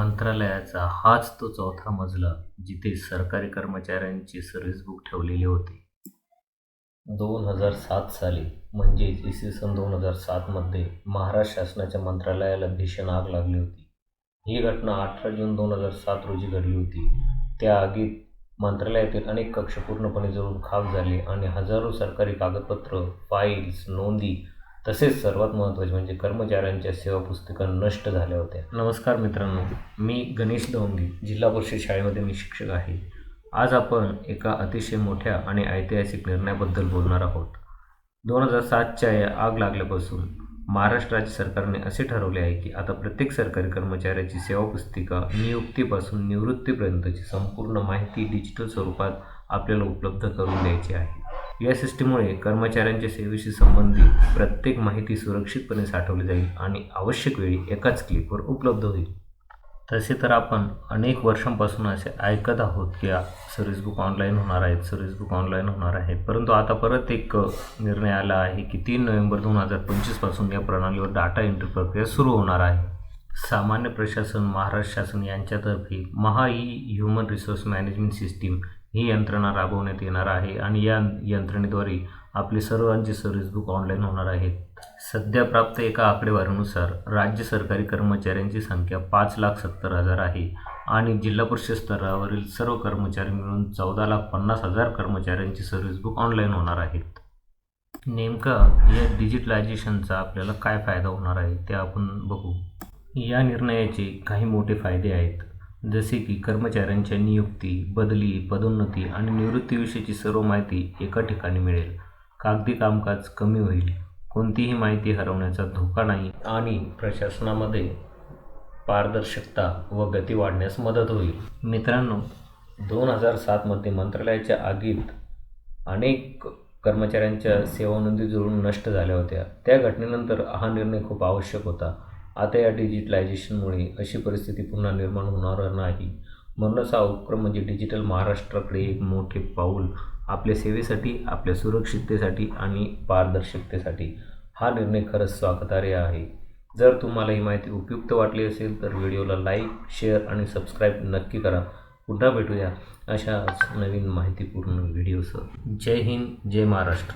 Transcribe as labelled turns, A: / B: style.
A: मंत्रालयाचा हाच तो चौथा मजला जिथे सरकारी कर्मचाऱ्यांची सर्व्हिस बुक ठेवलेली होती. दोन हजार सात साली म्हणजेच इसवी सन दोन हजार सातमध्ये महाराष्ट्र शासनाच्या मंत्रालयाला भीषण आग लागली होती. ही घटना अठरा जून दोन हजार सात रोजी घडली होती. त्या आगीत मंत्रालयातील अनेक कक्ष पूर्णपणे जळून खाक झाले आणि हजारो सरकारी कागदपत्र फाईल्स नोंदी तसेच सर्वात महत्त्वाचे म्हणजे कर्मचाऱ्यांच्या सेवा पुस्तिका नष्ट झाल्या होत्या. नमस्कार मित्रांनो मी गणेश दवंगी जिल्हा परिषद शाळेमध्ये मी शिक्षक आहे. आज आपण एका अतिशय मोठ्या आणि ऐतिहासिक निर्णयाबद्दल बोलणार आहोत. दोन हजार सातच्या या आग लागल्यापासून महाराष्ट्र राज्य सरकारने असे ठरवले आहे की आता प्रत्येक सरकारी कर्मचाऱ्याची सेवा पुस्तिका नियुक्तीपासून निवृत्तीपर्यंतची संपूर्ण माहिती डिजिटल स्वरूपात आपल्याला उपलब्ध करून द्यायची आहे. या सिस्टीममुळे कर्मचाऱ्यांच्या सेवेशी संबंधित प्रत्येक माहिती सुरक्षितपणे साठवली जाईल आणि आवश्यक वेळी एकाच क्लिकवर उपलब्ध होईल. तसे तर आपण अनेक वर्षांपासून असे ऐकत आहोत की सर्व्हिस बुक ऑनलाईन होणार आहेत सर्व्हिस बुक ऑनलाईन होणार आहेत परंतु आता परत एक निर्णय आला आहे की तीन नोव्हेंबर दोन हजार पंचवीसपासून या प्रणालीवर डाटा एंट्री प्रक्रिया सुरू होणार आहे. सामान्य प्रशासन महाराष्ट्र शासन यांच्यातर्फे Maha e human resource management system ही यंत्रणा राबवण्यात येणार आहे आणि या यंत्रणेद्वारे आपले सर्वांचे सर्व्हिस बुक ऑनलाईन होणार आहेत. सध्या प्राप्त एका आकडेवारीनुसार राज्य सरकारी कर्मचाऱ्यांची संख्या पाच लाख सत्तर हजार आहे आणि जिल्हा परिषद स्तरावरील सर्व कर्मचारी मिळून चौदा लाख पन्नास हजार कर्मचाऱ्यांची सर्व्हिस बुक ऑनलाईन होणार आहेत. नेमका या डिजिटलायझेशनचा आपल्याला काय फायदा होणार आहे ते आपण बघू. या निर्णयाचे काही मोठे फायदे आहेत. जसे की कर्मचाऱ्यांच्या नियुक्ती बदली पदोन्नती आणि निवृत्तीविषयीची सर्व माहिती एका ठिकाणी मिळेल. कागदी कामकाज कमी होईल. कोणतीही माहिती हरवण्याचा धोका नाही आणि प्रशासनामध्ये पारदर्शकता व गती वाढण्यास मदत होईल. मित्रांनो दोन हजार सातमध्ये मंत्रालयाच्या आगीत अनेक कर्मचाऱ्यांच्या सेवानोंदी जुळून नष्ट झाल्या होत्या. त्या घटनेनंतर हा निर्णय खूप आवश्यक होता. आता या डिजिटलायझेशनमुळे अशी परिस्थिती पुन्हा निर्माण होणार नाही. म्हणूनच हा उपक्रम म्हणजे डिजिटल महाराष्ट्राकडे एक मोठे पाऊल आपल्या सेवेसाठी आपल्या सुरक्षिततेसाठी आणि पारदर्शकतेसाठी. हा निर्णय खरंच स्वागतार्ह आहे. जर तुम्हाला ही माहिती उपयुक्त वाटली असेल तर व्हिडिओला लाईक शेअर आणि सबस्क्राईब नक्की करा. पुन्हा भेटूया अशाच नवीन माहितीपूर्ण व्हिडिओसह. जय हिंद जय महाराष्ट्र.